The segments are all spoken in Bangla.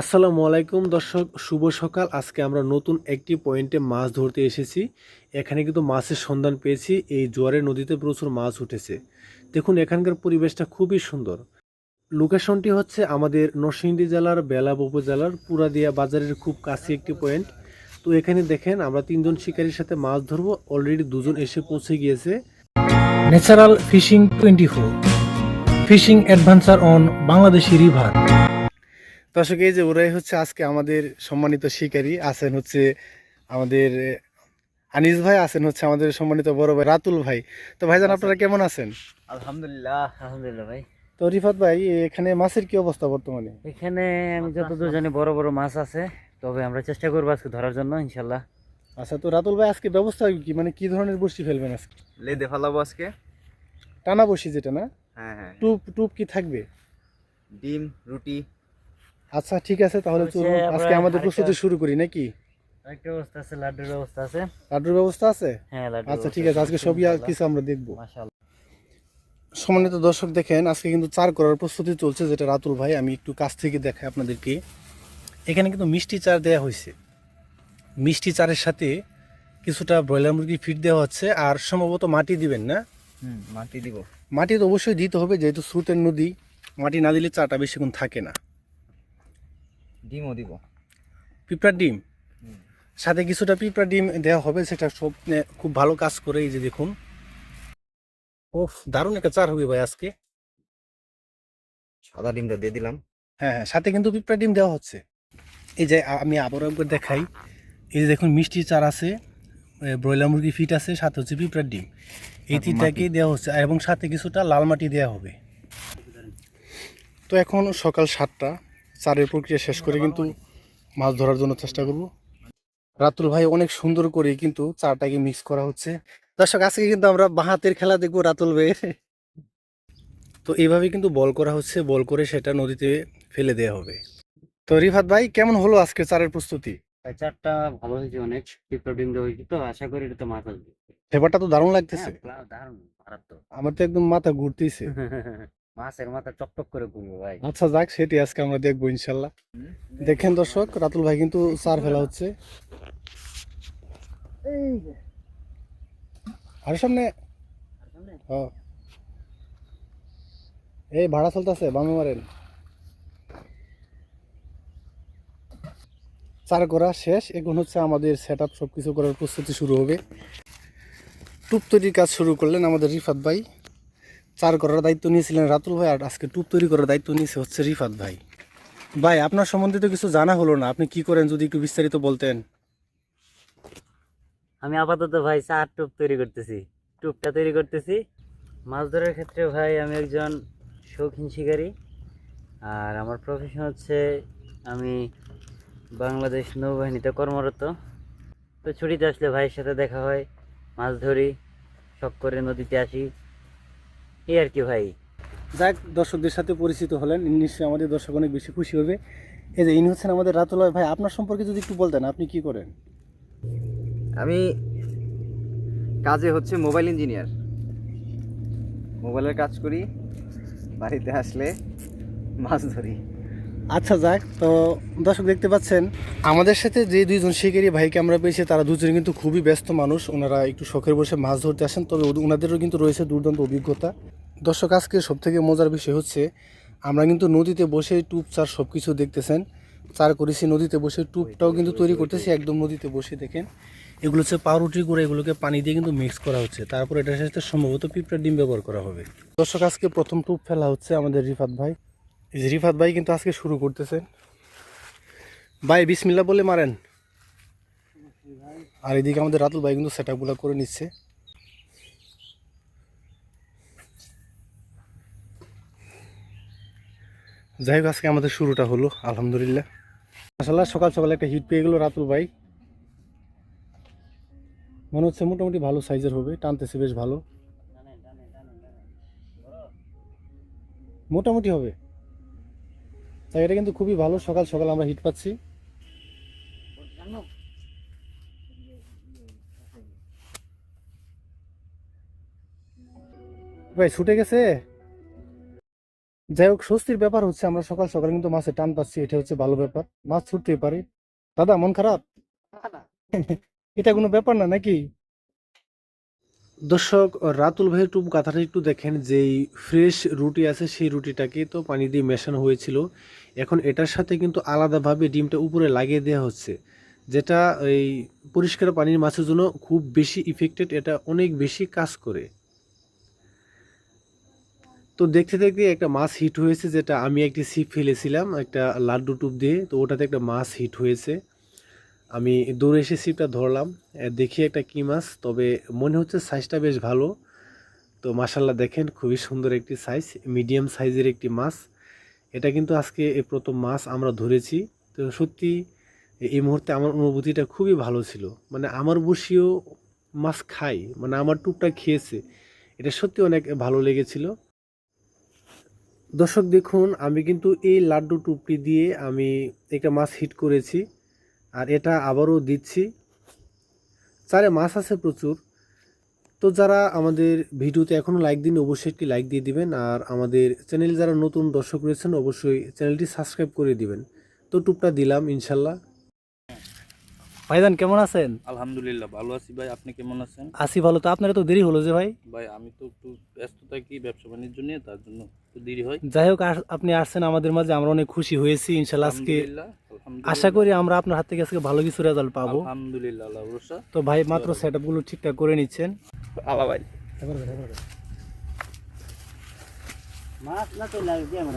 আসসালামু আলাইকুম দর্শক, শুভ সকাল। আজকে আমরা নতুন একটি পয়েন্টে মাছ ধরতে এসেছি। এখানে কিন্তু মাছের সন্ধান পেয়েছি। এই জোয়ারের নদীতে প্রচুর মাছ উঠেছে। দেখুন, এখানকার পরিবেশটা খুবই সুন্দর। লোকেশনটি হচ্ছে আমাদের নরসিংদী জেলার বেলাব উপজেলার পুরাদিয়া বাজারের খুব কাছে একটি পয়েন্ট তো এখানে দেখেন, আমরা তিনজন শিকারীর সাথে মাছ ধরবো। অলরেডি দুজন এসে পৌঁছে গিয়েছে। Natural fishing twenty four fishing adventure on Bangladeshi river দর্শক, এই যে ওরাই হচ্ছে আজকে আমাদের সম্মানিত শিকারী, আছেন হচ্ছে আমাদের, আনিস ভাই, আছেন হচ্ছে আমাদের সম্মানিত বড় ভাই রাতুল ভাই। তো ভাইজান, আপনারা কেমন আছেন? আলহামদুলিল্লাহ আলহামদুলিল্লাহ ভাই। তো রিফাত ভাই এখানে মাছের কি অবস্থা বর্তমানে? এখানে আমি যতদূর জানি বড় বড় মাছ আছে তবে আমরা চেষ্টা করব আজকে ধরার জন্য ইনশাল্লাহ। আচ্ছা তো রাতুল ভাই আজকে ব্যবস্থা কি? মানে কি ধরনের বড়শি ফেলবেন আজকে? লেদে ফালাবো আজকে। টানা বড়শি যেটা না? হ্যাঁ হ্যাঁ। টুপ টুপ কি থাকবে? ডিম রুটি। আচ্ছা ঠিক আছে তাহলে চলুন আজকে আমাদের প্রস্তুতি শুরু করি নাকি? আরেকটা ব্যবস্থা আছে লাড্ডুর ব্যবস্থা আছে। লাড্ডুর ব্যবস্থা আছে? হ্যাঁ আচ্ছা ঠিক আছে আজকে সবই আর কিছু আমরা দেখব। মাশাআল্লাহ সম্মানিত দর্শক দেখেন আজকে কিন্তু চার করার প্রস্তুতি চলছে যেটা রাতুল ভাই আমি একটু কাছ থেকে দেখাই আপনাদেরকে। এখানে কিন্তু মিষ্টি চার দেওয়া হয়েছে। মিষ্টি চারের সাথে কিছুটা ব্রয়লার মুরগি ফিট দেওয়া হচ্ছে আর সম্ভবত মাটি দিবেন না? মাটি দিব। মাটি তো অবশ্যই দিতে হবে যেহেতু স্রোতের নদী মাটি না দিলে চাটা বেশিক্ষণ থাকে না। ডিমও দিব। পিঁপড়ার ডিম? সাথে কিছুটা পিঁপড়া ডিম দেওয়া হবে সেটা সব খুব ভালো কাজ করে এই যে দেখুন। ওফ দারুণ একটা চার হবে ভাই আজকে। সাদা ডিমটা দিয়ে দিলাম। হ্যাঁ হ্যাঁ সাথে কিন্তু পিঁপড়া ডিম দেওয়া হচ্ছে। এই যে আমি আবারও একবার দেখাই। এই যে দেখুন মিষ্টি চার আছে ব্রয়লার মুরগি ফিট আছে সাথে হচ্ছে পিঁপড়ার ডিম। এই তারপর তিনটাকে দেওয়া হচ্ছে এবং সাথে কিছুটা লাল মাটি দেওয়া হবে। তো এখন সকাল সাতটা চারের প্রক্রিয়া শেষ করে কিন্তু মাছ ধরার জন্য চেষ্টা করব। রাতুল ভাই অনেক সুন্দর করে কিন্তু চারটাকে মিক্স করা হচ্ছে। দর্শক আজকে কিন্তু আমরা বাহাতের খেলা দেখব রাতুল ভাই। তো এইভাবে কিন্তু বল করা হচ্ছে বল করে সেটা নদীতে ফেলে দেওয়া হবে। তো রিফাত ভাই কেমন হলো আজকে চারের প্রস্তুতি? চারটা ভালো হয়েছে অনেক ডিম দেওয়া হয়েছে তো আশা করি এটা তো মাছ আসবে তো দারুণ লাগতেছে। হ্যাঁ, দারুণ মারাত্মক আমার তো একদম মাথা ঘুরতেছে। মাছের মাথা চকচক করে ঘুরবে ভাই। আচ্ছা যাক সেটি আজকে আমরা দেখব ইনশাল্লাহ। দেখেন দর্শক রাতুল ভাই কিন্তু চার ফেলা হচ্ছে। আর সামনে। এই ভাড়া চলতেছে, বামে মারেন। চার করা শেষ, এখন হচ্ছে আমাদের সেট আপ সব কিছু করার প্রস্তুতি শুরু হবে। টুপ তৈরির কাজ শুরু করলেন আমাদের রিফাত ভাই। চার করার দায়িত্ব নিয়েছিলেন রাতুল ভাই, আর আজকে টুপ তৈরি করার দায়িত্ব নিয়েছে হচ্ছে রিফাত ভাই। ভাই, আপনার সম্বন্ধে তো কিছু জানা হলো না, আপনি কি করেন যদি একটু বিস্তারিত বলতেন? আমি আপাতত ভাই চার টুপ তৈরি করতেছি। টুপটা তৈরি করতেছি। মাছ ধরার ক্ষেত্রে ভাই আমি একজন শৌখিন শিকারী। আর আমার প্রফেশন হচ্ছে আমি বাংলাদেশ নৌবাহিনীতে কর্মরত। তো ছুটিতে আসলে ভাইয়ের সাথে দেখা হয়, মাছ ধরি, শখ করে নদীতে আসি। এই আর কি ভাই। যাক, দর্শকদের সাথে পরিচিত হলেন নিশ্চয়ই আমাদের দর্শক অনেক বেশি খুশি হবে। এই যে ইনি হচ্ছেন আমাদের রাতুল ভাই, আপনার সম্পর্কে যদি একটু বলতেন, আপনি কি করেন? আমি কাজে হচ্ছে মোবাইল ইঞ্জিনিয়ার। মোবাইলের কাজ করি, বাড়িতে আসলে মাছ ধরি। আচ্ছা যাক, তো দর্শক দেখতে পাচ্ছেন, আমাদের সাথে যে দুইজন শিকারী ভাইকে আমরা পেয়েছি, তারা দুজনে কিন্তু খুবই ব্যস্ত মানুষ, ওনারা একটু শখের বসে মাছ ধরতে আসেন, তবে ওনাদেরও কিন্তু রয়েছে দুর্দান্ত অভিজ্ঞতা। দর্শক, আজকে সব থেকে মজার বিষয় হচ্ছে, আমরা কিন্তু নদীতে বসে টুপ চার সব কিছু দেখতেছেন, চার করেছি নদীতে বসে, টুপটাও কিন্তু তৈরি করতেছি, একদম নদীতে বসে দেখেন। এগুলো হচ্ছে পাউরুটি করে এগুলোকে পানি দিয়ে কিন্তু মিক্স করা হচ্ছে। তারপর এটার সাথে সম্ভবত পিঁপড়ার ডিম ব্যবহার করা হবে। দর্শক, আজকে প্রথম টুপ ফেলা হচ্ছে আমাদের রিফাত ভাই। এই যে রিফাত ভাই কিন্তু আজকে শুরু করতেছেন ভাই বিসমিল্লা বলে মারেন। আর এদিকে আমাদের রাতুল ভাই কিন্তু সেট করে নিচ্ছে। যাই হোক, আজকে আমাদের শুরুটা হলো, আলহামদুলিল্লাহ। আসলে সকাল সকালে একটা হিট পেয়ে গেলো রাতুল ভাই। মনে হচ্ছে মোটামুটি ভালো সাইজের হবে টানতেছে বেশ ভালো। মোটামুটি হবে। তাই এটা কিন্তু খুবই ভালো সকাল সকাল আমরা হিট পাচ্ছি। ভাই ছুটে গেছে? যাই হোক স্বস্তির ব্যাপার হচ্ছে আমরা সকাল সকাল কিন্তু মাছের টান পাচ্ছি এটা হচ্ছে ভালো ব্যাপার। মাছ ছুটতেই পারি। দাদা মন খারাপ? এটা কোনো ব্যাপার না, নাকি? দর্শক, রাতুল ভাইয়ের টুপ কাঁথাটা একটু দেখেন, যেই ফ্রেশ রুটি আছে সেই রুটিটাকে তো পানি দিয়ে মেশানো হয়েছিল। এখন এটার সাথে কিন্তু আলাদাভাবে ডিমটা উপরে লাগিয়ে দেওয়া হচ্ছে, যেটা এই পরিষ্কার পানির মাছের জন্য খুব বেশি ইফেক্টেড এটা অনেক বেশি কাজ করে। তো দেখতে দেখতে একটা মাছ হিট হয়েছে, যেটা আমি একটি ছিপ ফেলেছিলাম, একটা লাড্ডু টুপ দিয়ে, তো ওটাতে একটা মাছ হিট হয়েছে। আমি দৌড়ে এসে ছিপটা ধরলাম দেখি একটা কী মাছ, তবে মনে হচ্ছে সাইজটা বেশ ভালো। তো মাসাল্লাহ দেখেন, খুবই সুন্দর একটি সাইজ মিডিয়াম সাইজের একটি মাছ। এটা কিন্তু আজকে এই প্রথম মাছ আমরা ধরেছি। তো সত্যি এই মুহূর্তে আমার অনুভূতিটা খুবই ভালো ছিল। মানে আমার বসিও মাছ খাই মানে আমার টুপটা খেয়েছে। এটা সত্যি অনেক ভালো লেগেছিল। দর্শক দেখুন, আমি কিন্তু এই লাড্ডু টুপটি দিয়ে আমি একটা মাছ হিট করেছি। আর এটা আবারও দিচ্ছি। চারে মাছ আছে প্রচুর। তো যারা আমাদের ভিডিওতে এখনও লাইক দিন অবশ্যই একটি লাইক দিয়ে দিবেন। আর আমাদের চ্যানেল যারা নতুন দর্শক রয়েছেন, অবশ্যই চ্যানেলটি সাবস্ক্রাইব করে দিবেন। তো টুপটা দিলাম, ইনশাল্লাহ। ভাইজান কেমন আছেন? আলহামদুলিল্লাহ ভালো আছি ভাই। আপনি কেমন আছেন? আসি ভালো। তো আপনার তো দেরি হলো যে ভাই। ভাই আমি তো একটু ব্যস্ত থাকি ব্যবসা বাণিজ্য নিয়ে তার জন্য একটু দেরি হয়। যাই হোক আপনি আসছেন আমাদের মাঝে আমরা অনেক খুশি হয়েছি ইনশাল্লাহ আজকে। আশা করি আমরা আপনার হাত থেকে আজকে ভালো কিছু রেজাল্ট পাবো। আলহামদুলিল্লাহ আল্লাহ ভরসা। তো ভাই মাত্র সেটগুলো ঠিকঠাক করে নিচ্ছেন। আলা ভাই। মাছ না তো লাগবে আমার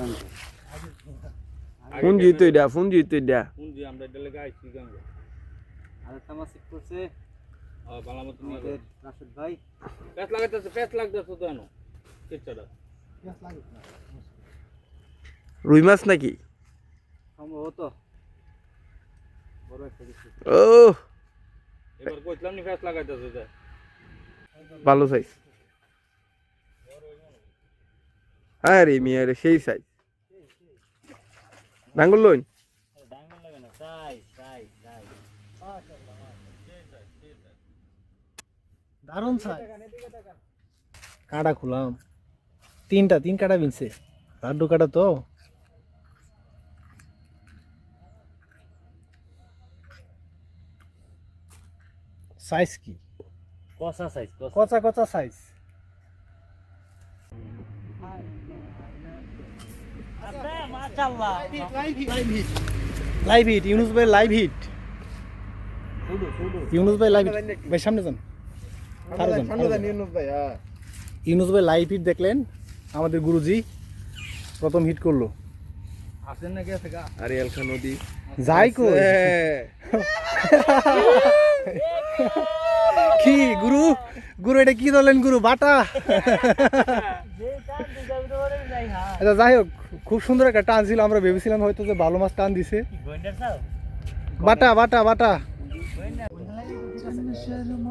ফোন জিতো এটা ফোন জিতো এটা কোন যে আমরা এটা লেগে আইছি গাঙ্গে আর একটা মাছ হিট করছে। বালা মতো আমাদের রাশেদ ভাই। লাগাইতেছে প্যাস লাগতেছে তো এনো। রুই মাছ নাকি? সম্ভবত। বড় একটা কিছু। ও এবার কইছিলাম নি প্যাস লাগাইতেছে যে। ভালো সাইজ হ্যাঁ রে মিয়া রে সেই সাইজ নাঙ্গল লইন? দারুণ সাই কাটা খুলাম। তিনটা তিন কাটা বিনছে লাড্ডু কাটা তো। সাইজ কি? কষা সাইজ কচা। কচা সাইজ লাইভ হিট ইউনুস ভাই লাইভ হিট ইউনুস ভাই লাইভ হিট ভাই সামনে যান। ইউনুস ভাই লাইভ হিট দেখলেন আমাদের গুরুজি প্রথম হিট করল। আসেন নাকি আছে গা আরে এলখা নদী। যাই কো কি গুরু? গুরু এটা কি ধরলেন গুরু? বাটা? আচ্ছা যাই হোক খুব সুন্দর একটা টান ছিল। আমরা ভেবেছিলাম হয়তো যে ভালো মাছ টান দিছে। বাটা বাটা বাটা।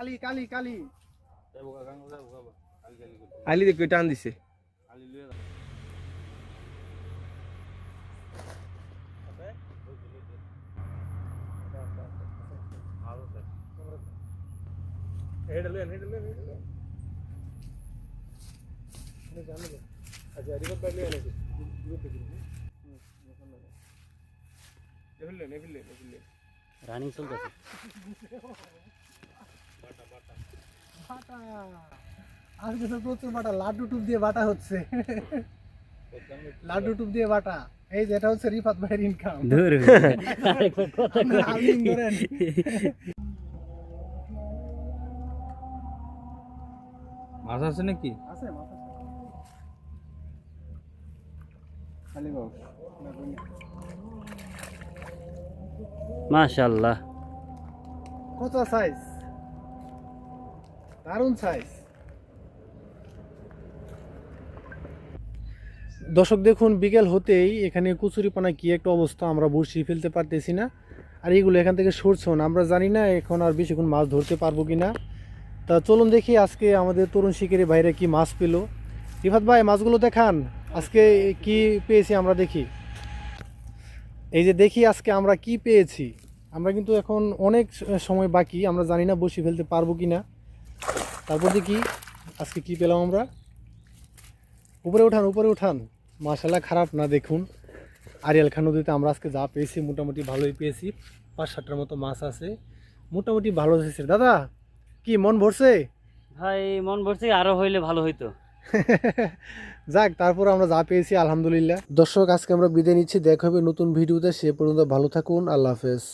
কালি কালি কালি আলি দেখো টান দিছে রানিং চলতেছে আজকে তো প্রচুর বাটা লাড্ডু টুপ দিয়ে বাটা হচ্ছে। লাড্ডু টুপ দিয়ে বাটা। এই যে এটা হচ্ছে রিফাত ভাইয়ের ইনকাম ধরেন। মাছ আছে নাকি? আছে খালি মাশাল্লাহ। কত সাইজ সাইজ দর্শক, দেখুন, বিকেল হতেই এখানে কুচুরিপানা কি একটা অবস্থা, আমরা বসি ফেলতে পারতেছি না। আর এইগুলো এখান থেকে সরছেও না। আমরা জানি না এখন আর বেশিক্ষণ মাছ ধরতে পারব কি না তা চলুন দেখি আজকে আমাদের তরুণ শিকারী ভাইরা কি মাছ পেল। রিফাত ভাই, মাছগুলো দেখান। আজকে কি পেয়েছি আমরা দেখি। এই যে দেখি আজকে আমরা কি পেয়েছি। আমরা কিন্তু এখন অনেক সময় বাকি, আমরা জানি না বসি ফেলতে পারব কি না তারপর দেখি আজকে কি পেলাম আমরা? উপরে উঠান উপরে উঠান। মাশাল্লাহ খারাপ না দেখুন। আরিয়াল খান নদীতে আমরা আজকে যা পেয়েছি মোটামুটি ভালোই পেয়েছি। পাঁচ সাতটার মতো মাছ আছে। মোটামুটি ভালো হয়েছে। দাদা কি মন ভরছে? ভাই মন ভরছে আরও হইলে ভালো হইতো। যাক তারপর আমরা যা পেয়েছি আলহামদুলিল্লাহ। দর্শক আজকে আমরা বিদায় নিচ্ছি। দেখা হবে নতুন ভিডিওতে। সে পর্যন্ত ভালো থাকুন। আল্লাহ হাফেজ।